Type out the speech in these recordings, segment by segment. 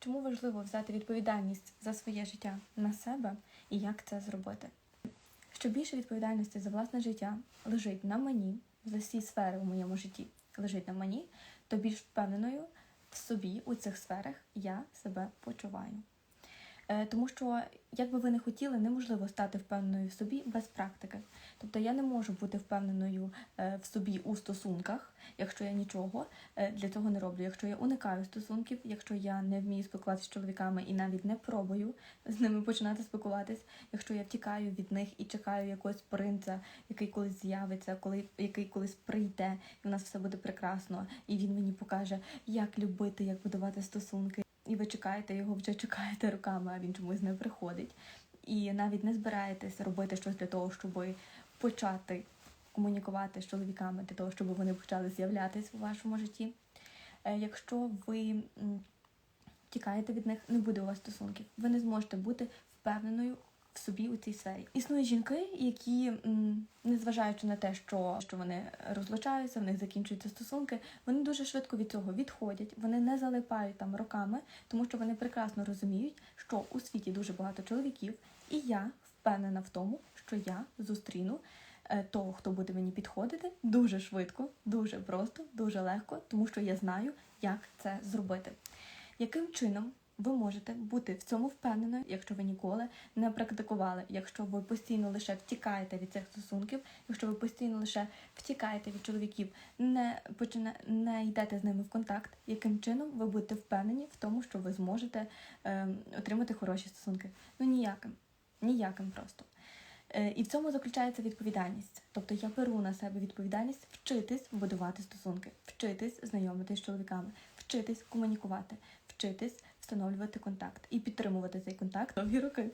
Чому важливо взяти відповідальність за своє життя на себе і як це зробити? Що більше відповідальності за власне життя лежить на мені, за всі сфери у моєму житті лежить на мені, то більш впевненою в собі у цих сферах я себе почуваю. Е, Тому що, як би ви не хотіли, неможливо стати впевненою в собі без практики. Тобто я не можу бути впевненою е, в собі у стосунках, якщо я нічого е, для цього не роблю. Якщо я уникаю стосунків, якщо я не вмію спілкуватися з чоловіками і навіть не пробую з ними починати спілкуватись, якщо я втікаю від них і чекаю якогось принца, який колись з'явиться, коли який колись прийде, і в нас все буде прекрасно, і він мені покаже, як любити, як будувати стосунки. І ви чекаєте його, вже чекаєте руками, а він чомусь не приходить. І навіть не збираєтесь робити щось для того, щоб почати комунікувати з чоловіками, для того, щоб вони почали з'являтися у вашому житті. Е, Якщо ви тікаєте від них, не буде у вас стосунків. Ви не зможете бути впевненою собі у цій сфері. Існують жінки, які, незважаючи на те, що, що вони розлучаються, в них закінчуються стосунки, вони дуже швидко від цього відходять, вони не залипають там роками, тому що вони прекрасно розуміють, що у світі дуже багато чоловіків, і я впевнена в тому, що я зустріну е, того, хто буде мені підходити, дуже швидко, дуже просто, дуже легко, тому що я знаю, як це зробити. Яким чином ви можете бути в цьому впевненою, якщо ви ніколи не практикували, якщо ви постійно лише втікаєте від цих стосунків, якщо ви постійно лише втікаєте від чоловіків, не почина... не йдете з ними в контакт, яким чином ви будете впевнені в тому, що ви зможете е, отримати хороші стосунки? Ну ніяким, ніяким просто. Е, І в цьому заключається відповідальність. Тобто я беру на себе відповідальність вчитись будувати стосунки, вчитись знайомитись з чоловіками, вчитись комунікувати, вчитись встановлювати контакт і підтримувати цей контакт довгі роки.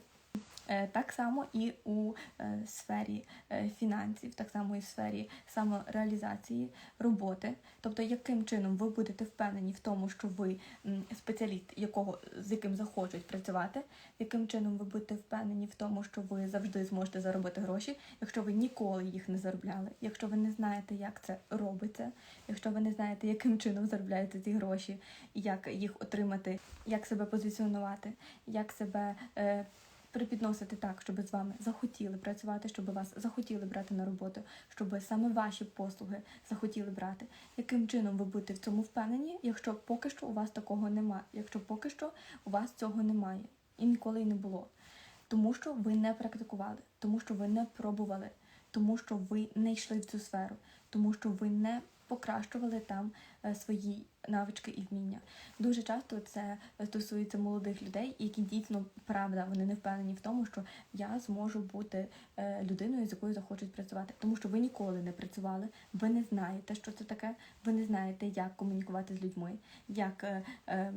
Е, Так само і у е, сфері е, фінансів, так само і в сфері самореалізації роботи. Тобто, яким чином ви будете впевнені в тому, що ви спеціаліст, якого з яким захочуть працювати, яким чином ви будете впевнені в тому, що ви завжди зможете заробити гроші, якщо ви ніколи їх не заробляли, якщо ви не знаєте, як це робиться, якщо ви не знаєте, яким чином заробляєте ці гроші, як їх отримати, як себе позиціонувати, як себе. Е, припідносити так, щоб з вами захотіли працювати, щоб вас захотіли брати на роботу, щоб саме ваші послуги захотіли брати. Яким чином ви будете в цьому впевнені, якщо поки що у вас такого немає, якщо поки що у вас цього немає і ніколи й не було, тому що ви не практикували, тому що ви не пробували, тому що ви не йшли в цю сферу, тому що ви не покращували там е, свої навички і вміння. Дуже часто це стосується молодих людей, які дійсно правда вони не впевнені в тому, що я зможу бути е, людиною, з якою захочуть працювати, тому що ви ніколи не працювали, ви не знаєте, що це таке, ви не знаєте, як комунікувати з людьми, як, е,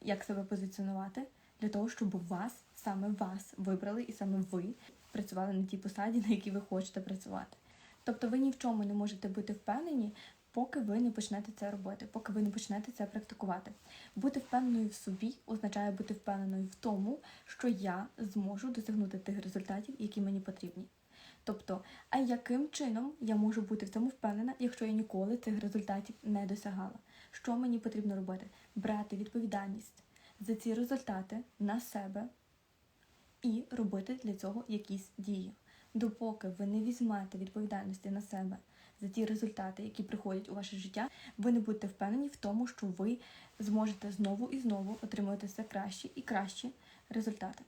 як себе позиціонувати для того, щоб вас саме вас вибрали, і саме ви працювали на тій посаді, на якій ви хочете працювати. Тобто ви ні в чому не можете бути впевнені, поки ви не почнете це робити, поки ви не почнете це практикувати. Бути впевненою в собі означає бути впевненою в тому, що я зможу досягнути тих результатів, які мені потрібні. Тобто, а яким чином я можу бути в цьому впевнена, якщо я ніколи цих результатів не досягала? Що мені потрібно робити? Брати відповідальність за ці результати на себе і робити для цього якісь дії. Допоки ви не візьмете відповідальності на себе за ті результати, які приходять у ваше життя, ви не будете впевнені в тому, що ви зможете знову і знову отримувати все кращі і кращі результати.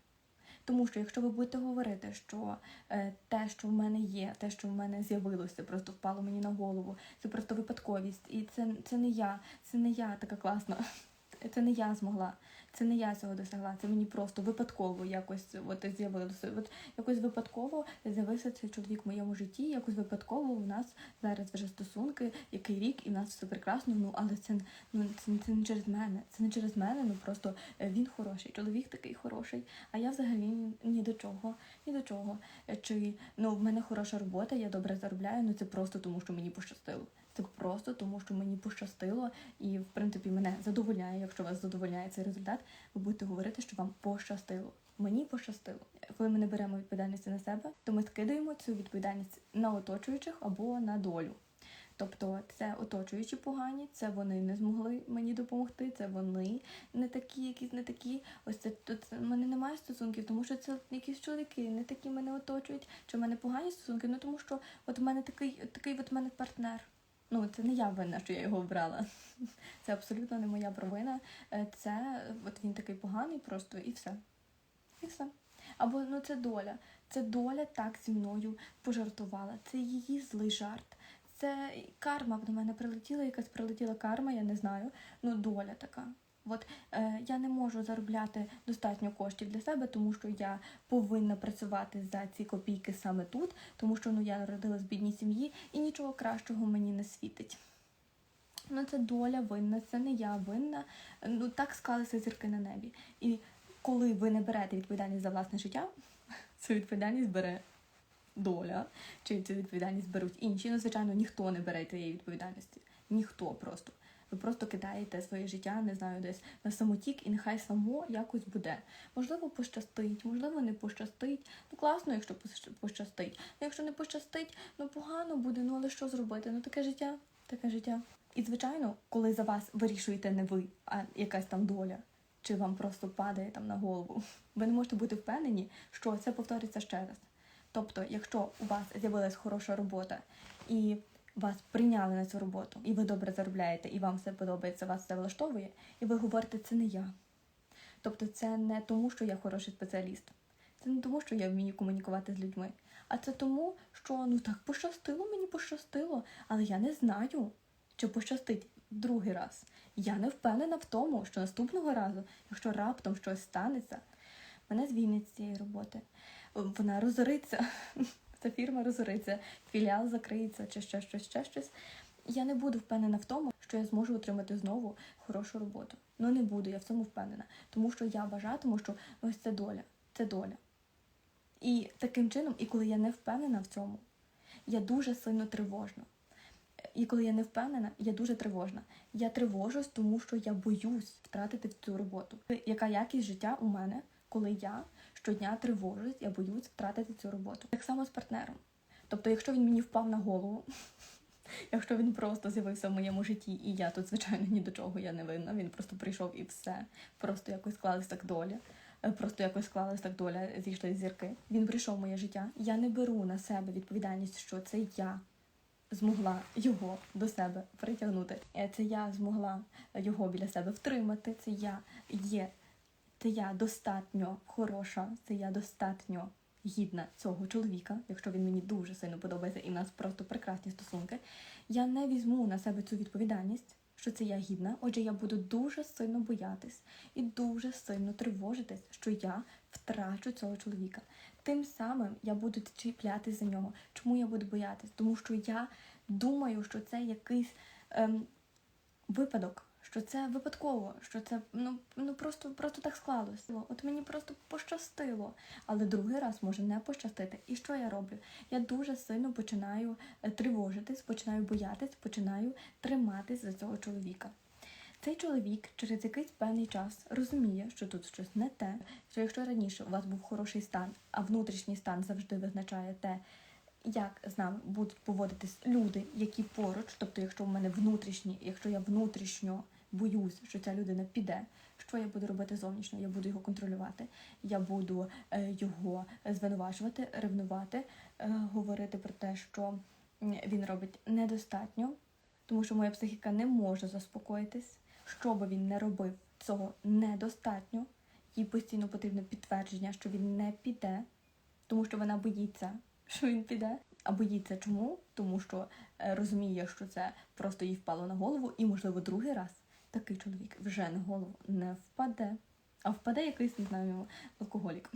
Тому що якщо ви будете говорити, що е, те, що в мене є, те, що в мене з'явилося, просто впало мені на голову, це просто випадковість, і це, це не я, це не я така класна, це не я змогла, це не я цього досягла, це мені просто випадково якось от з'явилося. От якось випадково з'явився цей чоловік в моєму житті, якось випадково у нас зараз вже стосунки, який рік, і в нас все прекрасно. Ну але це ну це, це не через мене. Це не через мене. Ну просто е, він хороший, чоловік такий хороший. А я взагалі ні, до чого, ні до чого. Чи ну в мене хороша робота, я добре заробляю. Ну це просто тому, що мені пощастило. Це просто тому, що мені пощастило, і в принципі мене задовольняє. Якщо вас задовольняє цей результат, ви будете говорити, що вам пощастило. Мені пощастило. Коли ми не беремо відповідальності на себе, то ми скидаємо цю відповідальність на оточуючих або на долю. Тобто це оточуючі погані, це вони не змогли мені допомогти, це вони не такі, якісь не такі. Ось це тут в мене немає стосунків, тому що це якісь чоловіки, не такі мене оточують. Чи в мене погані стосунки? Ну тому що от в мене такий, такий от в мене партнер. Ну, це не я винна, що я його обрала. Це абсолютно не моя провина. Е, Це от він такий поганий просто і все. І все. Або ну це доля. Це доля так зі мною пожартувала. Це її злий жарт. Це карма до мене прилетіла, якась прилетіла карма, я не знаю. Ну, доля така. От е, я не можу заробляти достатньо коштів для себе, тому що я повинна працювати за ці копійки саме тут, тому що ну я народилась в бідній сім'ї і нічого кращого мені не світить. Ну, це доля винна, це не я винна. Ну так склалися зірки на небі. І коли ви не берете відповідальність за власне життя, цю відповідальність бере доля, чи цю відповідальність беруть інші. Ну, звичайно, ніхто не бере цієї відповідальності. Ніхто просто. Ви просто кидаєте своє життя, не знаю, десь на самотік, і нехай само якось буде. Можливо, пощастить, можливо, не пощастить. Ну класно, якщо пощастить. Ну, якщо не пощастить, ну погано буде. Ну але що зробити? Ну таке життя, таке життя. І звичайно, коли за вас вирішуєте не ви, а якась там доля, чи вам просто падає там на голову, ви не можете бути впевнені, що це повториться ще раз. Тобто, якщо у вас з'явилась хороша робота і вас прийняли на цю роботу, і ви добре заробляєте, і вам все подобається, вас все влаштовує, і ви говорите, це не я. Тобто, це не тому, що я хороший спеціаліст, це не тому, що я вмію комунікувати з людьми, а це тому, що ну так пощастило, мені пощастило, але я не знаю, чи пощастить другий раз. Я не впевнена в тому, що наступного разу, якщо раптом щось станеться, мене звільнять з цієї роботи. Вона розориться, ця фірма розориться, філіал закриється чи ще щось, ще щось. Я не буду впевнена в тому, що я зможу отримати знову хорошу роботу. Ну не буду, я в цьому впевнена. Тому що я вважатиму, що ось це доля, це доля. І таким чином, і коли я не впевнена в цьому, я дуже сильно тривожна. І коли я не впевнена, я дуже тривожна. Я тривожусь, тому що я боюсь втратити цю роботу. Яка якість життя у мене, коли я щодня тривожусь, я боюсь втратити цю роботу. Так само з партнером. Тобто, якщо він мені впав на голову, якщо він просто з'явився в моєму житті, і я тут, звичайно, ні до чого я не винна, він просто прийшов і все. Просто якось склалась так доля. Е, Просто якось склалась так доля, зійшли зірки. Він прийшов в моє життя. Я не беру на себе відповідальність, що це я змогла його до себе притягнути. Е, Це я змогла його біля себе втримати. Це я є, це я достатньо хороша, це я достатньо гідна цього чоловіка, якщо він мені дуже сильно подобається, і в нас просто прекрасні стосунки. Я не візьму на себе цю відповідальність. Що це я гідна, отже, я буду дуже сильно боятись і дуже сильно тривожитись, що я втрачу цього чоловіка. Тим самим я буду чіплятись за нього. Чому я буду боятись? Тому що я думаю, що це якийсь ем, випадок, що це випадково, що це ну, ну просто, просто так склалося. От мені просто пощастило, але другий раз може не пощастити. І що я роблю? Я дуже сильно починаю е, тривожитись, починаю боятись, починаю триматись за цього чоловіка. Цей чоловік через якийсь певний час розуміє, що тут щось не те, що якщо раніше у вас був хороший стан, а внутрішній стан завжди визначає те, як з нами будуть поводитись люди, які поруч, тобто, якщо в мене внутрішні, якщо я внутрішньо боюсь, що ця людина піде, що я буду робити зовнішньо? Я буду його контролювати, я буду е, його звинувачувати, ревнувати, е, говорити про те, що він робить недостатньо, тому що моя психіка не може заспокоїтись. Що би він не робив, цього недостатньо. Їй постійно потрібне підтвердження, що він не піде, тому що вона боїться, що він піде. А боїться чому? Тому що е, розуміє, що це просто їй впало на голову, і, можливо, другий раз такий чоловік вже на голову не впаде, а впаде якийсь, не знаю, алкоголік.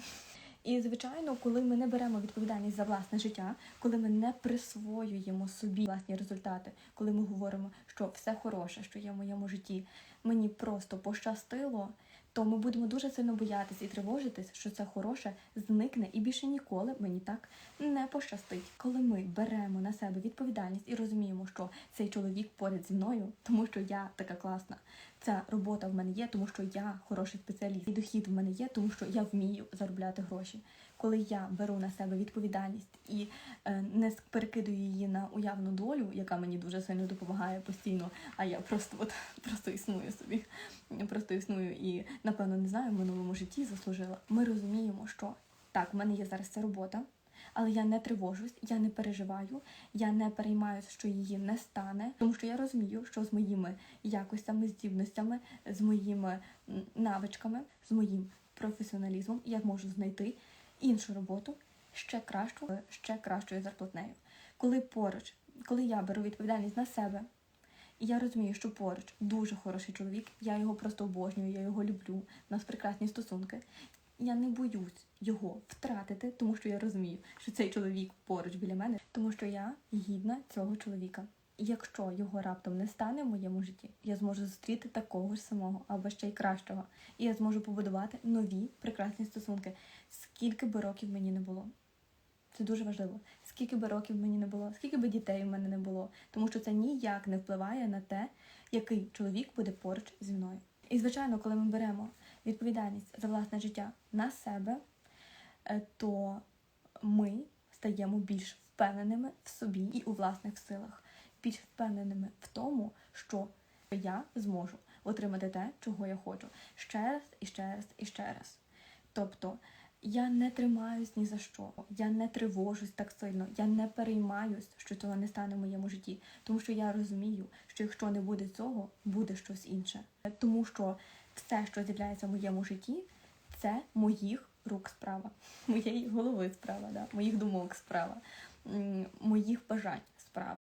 І, звичайно, коли ми не беремо відповідальність за власне життя, коли ми не присвоюємо собі власні результати, коли ми говоримо, що все хороше, що є в моєму житті, мені просто пощастило, то ми будемо дуже сильно боятися і тривожитись, що це хороше зникне і більше ніколи мені так не пощастить. Коли ми беремо на себе відповідальність і розуміємо, що цей чоловік поряд зі мною, тому що я така класна, Ця робота в мене є, тому що я хороший спеціаліст. І дохід в мене є, тому що я вмію заробляти гроші. Коли я беру на себе відповідальність і е, не перекидую її на уявну долю, яка мені дуже сильно допомагає постійно, а я просто от просто існую собі, просто існую і напевно не знаю, в минулому житті заслужила. Ми розуміємо, що так, в мене є зараз ця робота. Але я не тривожусь, я не переживаю, я не переймаюся, що її не стане, тому що я розумію, що з моїми якостями, здібностями, з моїми навичками, з моїм професіоналізмом я можу знайти іншу роботу ще кращу, ще кращою зарплатнею. Коли поруч, коли я беру відповідальність на себе, і я розумію, що поруч дуже хороший чоловік, я його просто обожнюю, я його люблю, у нас прекрасні стосунки. Я не боюсь його втратити, тому що я розумію, що цей чоловік поруч біля мене, тому що я гідна цього чоловіка. Якщо його раптом не стане в моєму житті, я зможу зустріти такого ж самого або ще й кращого. І я зможу побудувати нові прекрасні стосунки, скільки би років мені не було. Це дуже важливо. Скільки би років мені не було, скільки би дітей в мене не було, тому що це ніяк не впливає на те, який чоловік буде поруч зі мною. І звичайно, коли ми беремо відповідальність за власне життя на себе, е, то ми стаємо більш впевненими в собі і у власних силах, більш впевненими в тому, що я зможу отримати те, чого я хочу. Ще раз і ще раз і ще раз. Тобто я не тримаюсь ні за що, я не тривожусь так сильно, я не переймаюсь, що цього не стане в моєму житті, тому що я розумію, що якщо не буде цього, буде щось інше. Тому що все, що з'являється в моєму житті, це моїх рук справа, моєї голови справа, да? моїх думок справа, моїх бажань справа.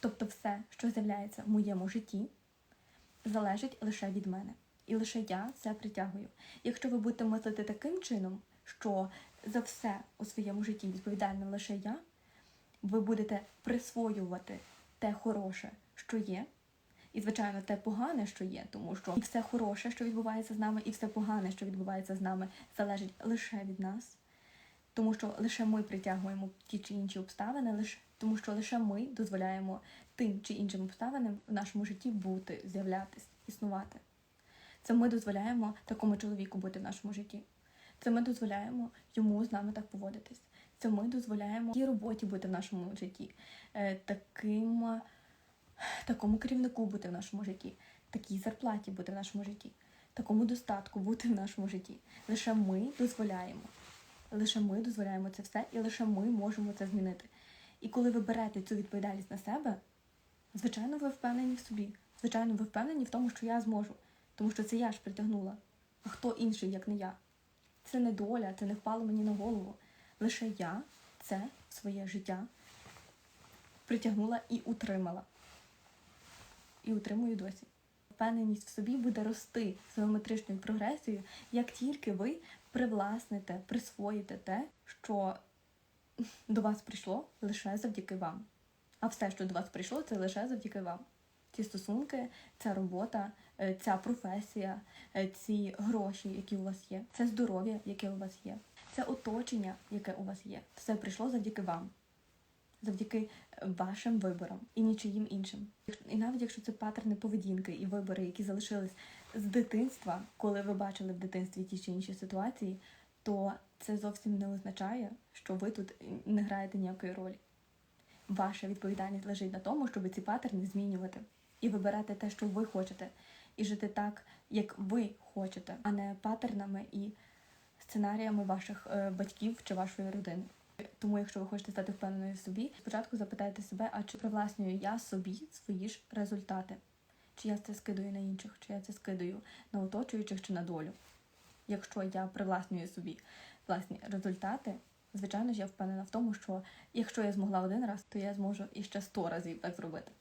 Тобто, все, що з'являється в моєму житті, залежить лише від мене. І лише я це притягую. Якщо ви будете мислити таким чином, що за все у своєму житті відповідальна лише я, ви будете присвоювати те хороше, що є, і, звичайно, те погане, що є, тому що і все хороше, що відбувається з нами, і все погане, що відбувається з нами, залежить лише від нас, тому що лише ми притягуємо ті чи інші обставини, лише тому що лише ми дозволяємо тим чи іншим обставинам в нашому житті бути, з'являтись, існувати. Це ми дозволяємо такому чоловіку бути в нашому житті. Це ми дозволяємо йому з нами так поводитись. Це ми дозволяємо тій роботі бути в нашому житті, е, таким, такому керівнику бути в нашому житті, такій зарплаті бути в нашому житті, такому достатку бути в нашому житті. Лише ми дозволяємо. Лише ми дозволяємо це все, і лише ми можемо це змінити. І коли ви берете цю відповідальність на себе, звичайно, ви впевнені в собі. Звичайно, ви впевнені в тому, що я зможу. Тому що це я ж притягнула. А хто інший, як не я? Це не доля, це не впало мені на голову. Лише я це своє життя притягнула і утримала. І утримую досі. Впевненість в собі буде рости з геометричною прогресією, як тільки ви привласните, присвоїте те, що до вас прийшло лише завдяки вам. А все, що до вас прийшло, це лише завдяки вам. Ці стосунки, ця робота, е, ця професія, е, ці гроші, які у вас є, це здоров'я, яке у вас є, це оточення, яке у вас є. Все прийшло завдяки вам, завдяки вашим виборам і нічиїм іншим. І навіть якщо це паттерни поведінки і вибори, які залишились з дитинства, коли ви бачили в дитинстві ті чи інші ситуації, то це зовсім не означає, що ви тут не граєте ніякої ролі. Ваша відповідальність лежить на тому, щоб ці паттерни змінювати і вибирати те, що ви хочете, і жити так, як ви хочете, а не паттернами і сценаріями ваших е, батьків чи вашої родини. Тому, якщо ви хочете стати впевненою в собі, спочатку запитайте себе, а чи привласнюю я собі свої ж результати? Чи я це скидаю на інших, чи я це скидаю на оточуючих чи на долю? Якщо я привласнюю собі власні результати, звичайно ж я впевнена в тому, що якщо я змогла один раз, то я зможу іще сто разів так зробити.